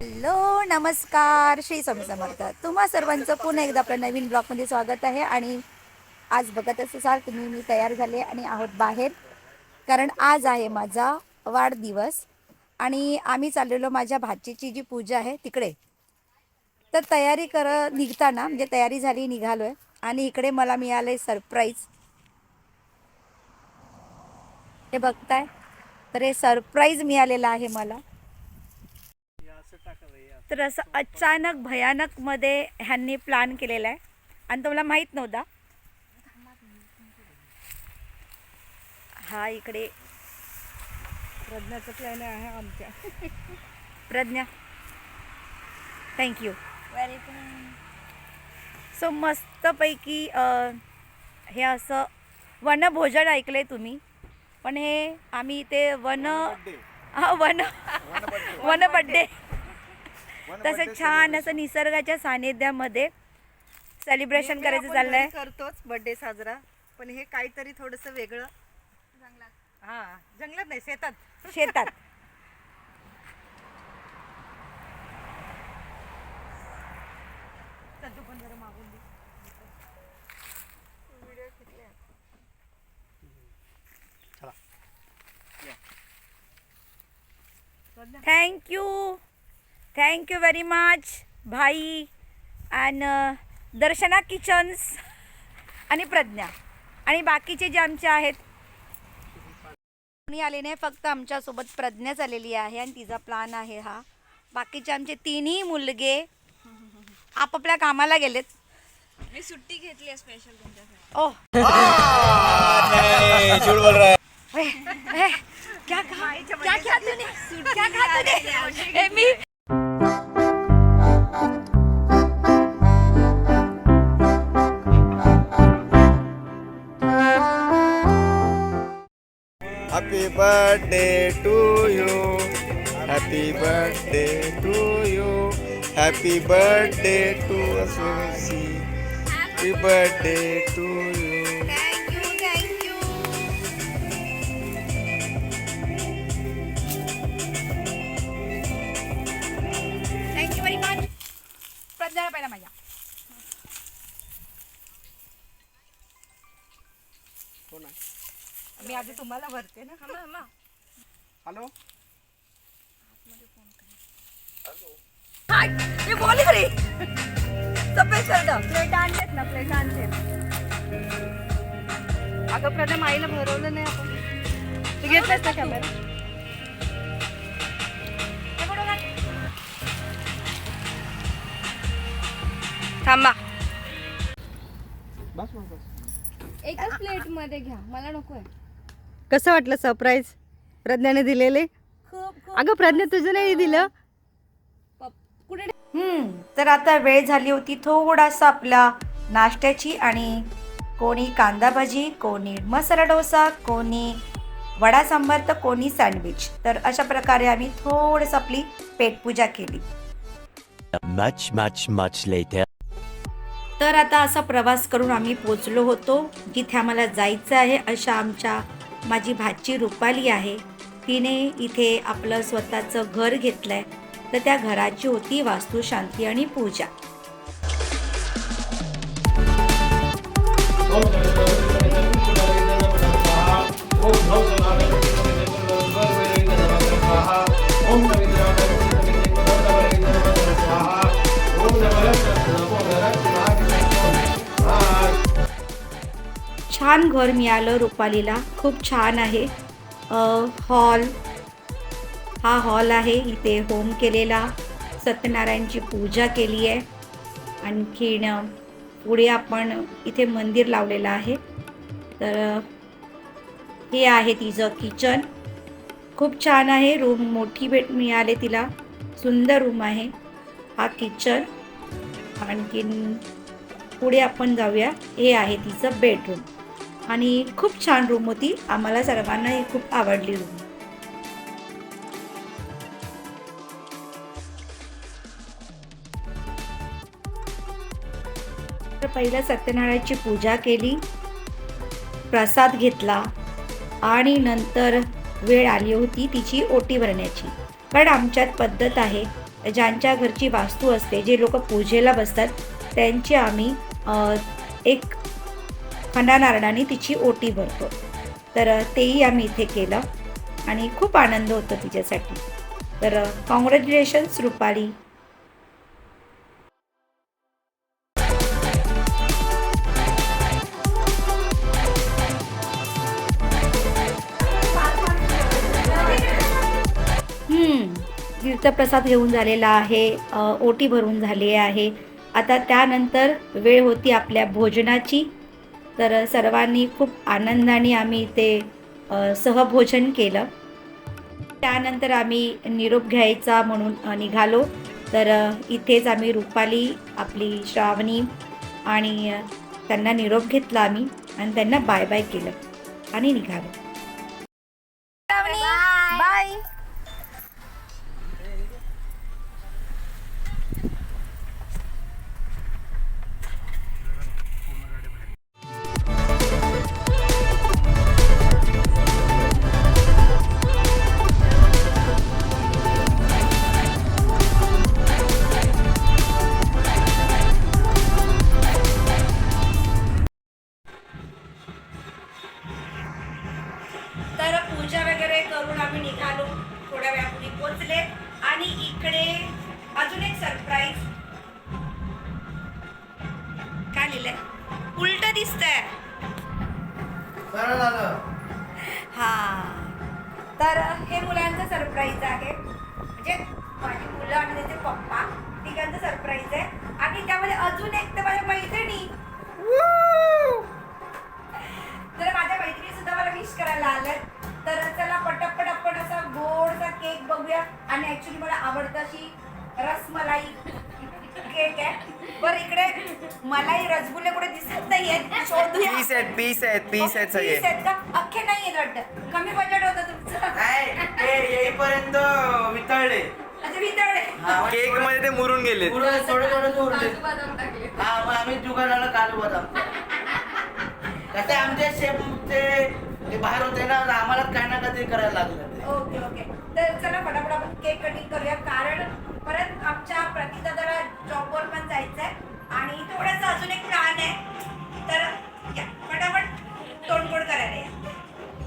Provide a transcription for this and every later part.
Hello नमस्कार श्री स्वामी समर्थ. तुम्हा सर्वांचं पुन्हा एकदा आपल्या नवीन ब्लॉगमध्ये स्वागत आहे आणि आज बघत असाल तुम्ही मी तयार झाले आणि आहोत बाहेर. कारण आज आहे माझा वाढदिवस आणि आम्ही चाललेलो माझ्या भाचीची जी पूजा आहे तिकडे. तर तयारी कर निघताना म्हणजे तयारी झाली निघालो आहे आणि इकडे मला मिळालं आहे सरप्राईज हे बघताय तर हे सरप्राईज मिळालेलं आहे मला. तर असं अचानक भयानकमध्ये ह्यांनी प्लॅन केलेला आहे. आणि तो मला माहीत नव्हता. हा इकडे. प्रज्ञाचा प्लॅन आहे आमच्या. प्रज्ञा. थँक्यू सो मस्तपैकी अ, हे असं वनभोजन ऐकलंय तुम्ही. पण हे आम्ही इथे वन हा वन वन बड्डे तसं छान असं निसर्गाच्या सानिध्यामध्ये सेलिब्रेशन करायचं चाललंय. करतोच बर्थडे साजरा. पण हे काहीतरी थोडस वेगळं. हा जंगलात नाही शेतात. शेतात. Thank you thank you very much भाई अँड दर्शना किचन्स आणि प्रज्ञा. आणि बाकीचे जे आमचे आहेत. कोणी आले नाही फक्त आमच्यासोबत प्रज्ञाच आलेली आहे आणि तिचा प्लान आहे हा. बाकीचे आमचे तिन्ही मुलगे आपापल्या कामाला गेलेत. मी सुट्टी घेतली आहे स्पेशल तुमच्यासाठी. ओह. नहीं झूठ बोल रहा है. ए, ए, क्या क्या क्या तूने? क्या तूने? ए, मी happy birthday to you happy birthday to you happy birthday to Asvi happy birthday to पहिला माझ्या. मी आधी तुम्हाला भरते ना. हेलो? हाय मी बोलली तरी सफेद शर्ट. प्लेट आणलेत ना प्लेट आणलेत. अगं प्रथम आईला भरवलं नाही आपण. तू घेतलंस ना कॅमेरा थांबा. बस बस बस. एकच प्लेटमध्ये घ्या. मला नको आहे कसं वाटलं सरप्राईज प्रज्ञाने दिलेले? अगं प्रज्ञा तुझं नाही दिलं? हम्म, तर आता वेळ झाली होती थोडासा आपला नाश्त्याची आणि कोणी कांदा भाजी कोणी मसाला डोसा कोणी वडा सांबार तर कोणी सँडविच तर अशा प्रकारे आम्ही थोडंसं आपली पेटपूजा केली. Much, much, much later. तर आता असा प्रवास करून आम्ही पोचलो होतो जिथे आम्हाला जायचं आहे अशा आमच्या माझी भाची रुपाली आहे. तिने इथे आपलं स्वतःचं घर घेतलं आहे तर त्या घराची होती वास्तुशांती आणि पूजा. हो, हो, हो. छान घर मिळालं रुपालीला. खूप छान आहे. हॉल हा हॉल आहे. इथे होम केलेला. सत्यनारायणची पूजा केली आहे. आणखीन पुढे आपण इथे मंदिर लावलेलं आहे. तर हे आहे तिचं किचन खूप छान आहे. रूम मोठी भेट मिळाले तिला. सुंदर रूम आहे. हा किचन आणखीन पुढे आपण जाऊया. हे आहे तिचं बेडरूम आणि खूप छान रूम होती. आम्हाला सर्वांना ही खूप आवडली रूम तर पहिलं सत्यनारायणची पूजा केली. प्रसाद घेतला आणि नंतर वेळ आली होती तिची ओटी भरण्याची. कारण आमच्यात पद्धत आहे. ज्यांच्या घरची वास्तू असते जे लोक पूजेला बसतात त्यांची आम्ही एक खंडा नारळाने तिची ओटी भरतो. तर तेही आम्ही इथे केलं आणि खूप आनंद होतो तिच्यासाठी. तर कॉंग्रॅच्युलेशन्स रुपाली. तीर्थप्रसाद घेऊन झालेला आहे ओटी भरून झाली आहे. आता त्यानंतर वेळ होती आपल्या भोजनाची. तर सर्वांनी खूप आनंदाने आम्ही इथे सहभोजन केलं. त्यानंतर आम्ही निरोप घ्यायचा म्हणून निघालो. तर इथेच आम्ही रुपाली आपली श्रावणी आणि त्यांना निरोप घेतला आम्ही आणि त्यांना बाय बाय केलं आणि निघालो. दिसतंय. हा. तर हे मुलांचं सरप्राईज आहे. म्हणजे माझी मुलं आणि त्याचे पप्पा तिघांचं सरप्राईज आहे. आणि त्यामध्ये अजून एक तर माझ्या मैत्रिणी. तर माझ्या मैत्रिणी सुद्धा मला विश करायला आल्यात. तर चला पटपट आपण असा गोडसा केक बघूया. आणि ऍक्च्युली मला आवडतं अशी रसमलाई. केक आहे बरं इकडे मलाई रसगुल्ले कुठे दिसत नाहीयेत. शोधूया पीस आहेत पीस आहेत पीस आहेत सगळे. पीस आहेत का? अख्खे नाही आहेत वाटतं. कमी बजेट होतं तुमचं. नाही ते येईपर्यंत वितळले. अच्छा वितळले. केकमध्ये ते मुरून गेले पुढे थोडे थोडे उरले हा मग आम्ही जुगाडाला काजू बदाम. कसे आमचे शेफ ते ते बाहेर होते ना तर आम्हाला काही ना काहीतरी करायला लागलं ते. Okay okay. तर चला फटाफट आपण केक कटिंग करूया. कारण परत आमच्या प्रतिदादाला जॉबवर पण जायचं आहे आणि थोडासा अजून एक प्लॅन आहे. तर या फटाफट तोडफोड करायला या.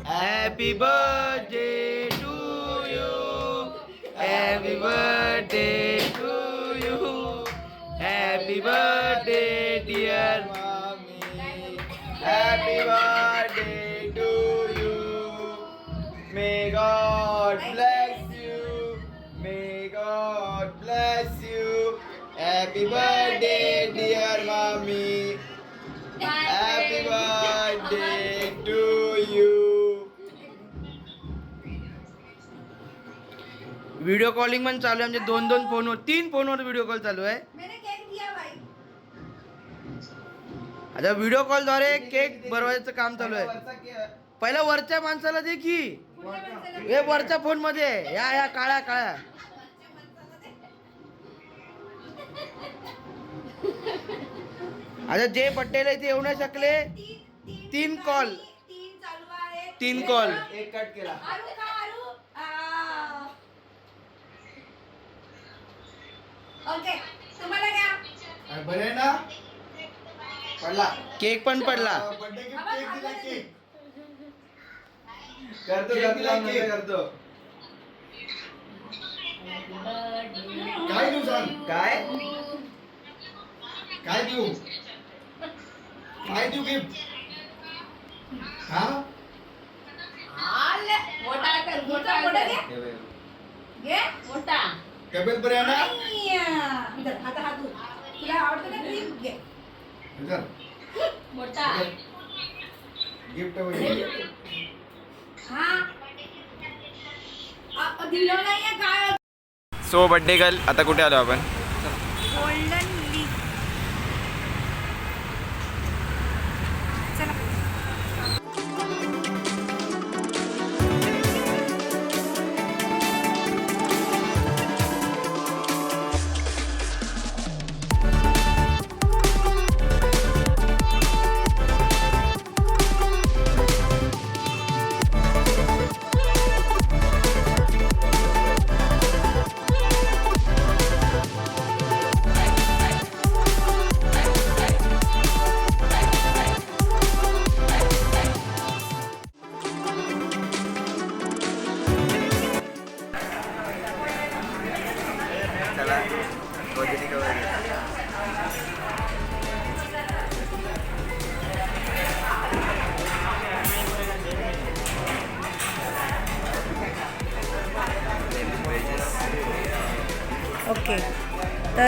Happy birthday to you happy birthday to you happy birthday dear मामी happy birthday happy birthday dear मामी happy birthday to you video calling पण चालू आहे. आमचे दोन दोन फोनवर तीन फोनवर व्हिडिओ कॉल चालू आहे. आता व्हिडिओ कॉलद्वारे केक बनवायचं काम चालू आहे. पहिला वरच्या माणसाला दे की. हे वरच्या फोनमध्ये. या या काळ्या काळ्या. आता जे पटेल आहे ते येऊ नाही शकले. तीन कॉल तीन चालू आहे तीन कॉल एक कट केला. आरू का आरू आ. ओके तुम्हाला घ्या बरे ना? पडला. केक पण पडला. बर्थडे गिफ्ट केक दिला केक. करतो करतो करतो काय सांग काय? काय देऊ? काय देऊ गिफ्ट? हा? मोठा कर मोठा मोठा घे घे. मोठा. तब्येत बरी आहे ना? नाही. इधर, आता हा तू तुला आवडतं ना क्रीम घे. इधर. मोठा. गिफ्ट वगैरे हा. आ, दिलं नाहीये काय? सो बर्थडे गर्ल आता कुठे आलो आपण?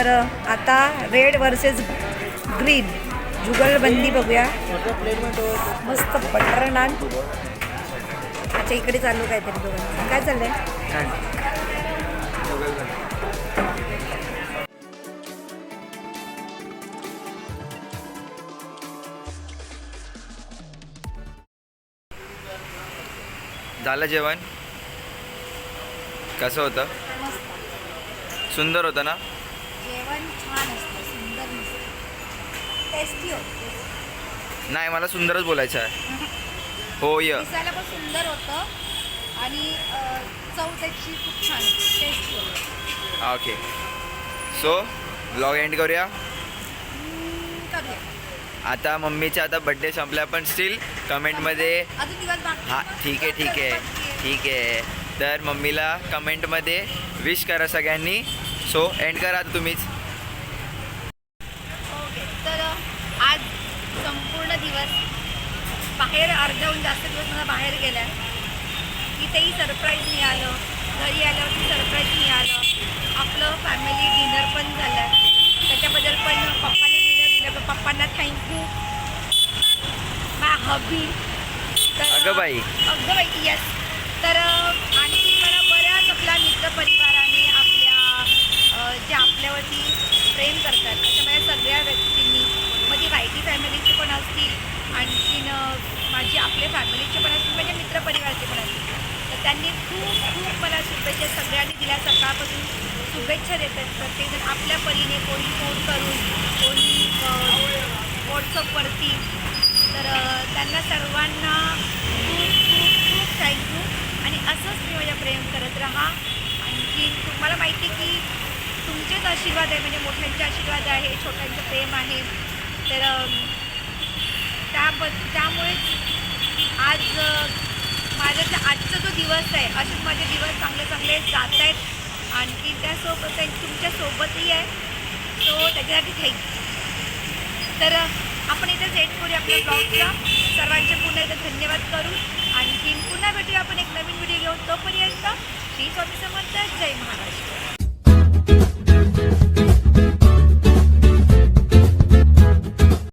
तर आता रेड वर्सेस ग्रीन जुगलबंदी बघूया. मस्त बटर नान. अच्छा इकडे चालू काहीतरी दोघांचं काय चाललंय? झालं जेवण? कसं होतं? सुंदर होतं ना? जेवण छान असतं सुंदर नसतं. टेस्टी होतं. नाही मला सुंदरच बोलायचं आहे. हो य. दिसायला पण सुंदर होतं आणि चव त्याची खूप छान टेस्टी होतं. ओके सो ब्लॉग एंड करूया? करूया. आता मम्मीचा आता बड्डे संपला पण स्टील कमेंटमध्ये हा ठीक आहे ठीक आहे. ठीक आहे. तर मम्मीला कमेंटमध्ये विश करा सगळ्यांनी. सो एंड करा तुम्हीच ओके तर आज संपूर्ण दिवस बाहेर अर्ध्याहून जास्त दिवस मला बाहेर गेल्या. इथेही सरप्राईज मिळालं. घरी आल्यावरती सरप्राईज मिळालं. आपलं फॅमिली डिनर पण झालं. त्याच्याबद्दल पण पप्पाने डिनर दिलं. पप्पांना थँक्यू माय हबी अगं बाई. अगं बाई येस तर आणखी मला बऱ्याच आपल्या मित्रपरिवाराने आपल्या जे आपल्यावरती प्रेम करतात अशा माझ्या सगळ्या व्यक्तींनी माझी वायटी फॅमिलीचे पण असतील आणखीन माझी आपल्या फॅमिलीचे पण असतील माझ्या मित्रपरिवाराचे पण असतील. तर त्यांनी खूप खूप मला शुभेच्छा सगळ्यांनी दिल्या. सकाळपासून शुभेच्छा देतात प्रत्येकजण. आपल्या परीने कोणी फोन करून कोणी व्हॉट्सअपवरती तर त्यांना सर्वांना खूप खूप खूप थँक्यू आणि असंच मी माझ्या प्रेम करत राहा. आणखी तुम्हाला माहिती आहे की तुमचेच आशीर्वाद आहे म्हणजे मोठ्यांचे आशीर्वाद आहे छोट्यांचं प्रेम आहे. तर अ, त्यामुळेच आज अ, आजचा जो दिवस आहे असेच माझे दिवस चांगले चांगले जात आहेत. आणखी त्यासोबत तुमच्यासोबतही आहे. सो त्याच्यासाठी थँक्यू तर आपण इथे सेट करूया आपल्या ब्लॉगला सर्वांचे पुन्हा एकदा धन्यवाद करू आणखी पुन्हा भेटूया आपण एक नवीन व्हिडिओ घेऊन. तोपर्यंत श्री स्वामी समर्थ जय महाराष्ट्र.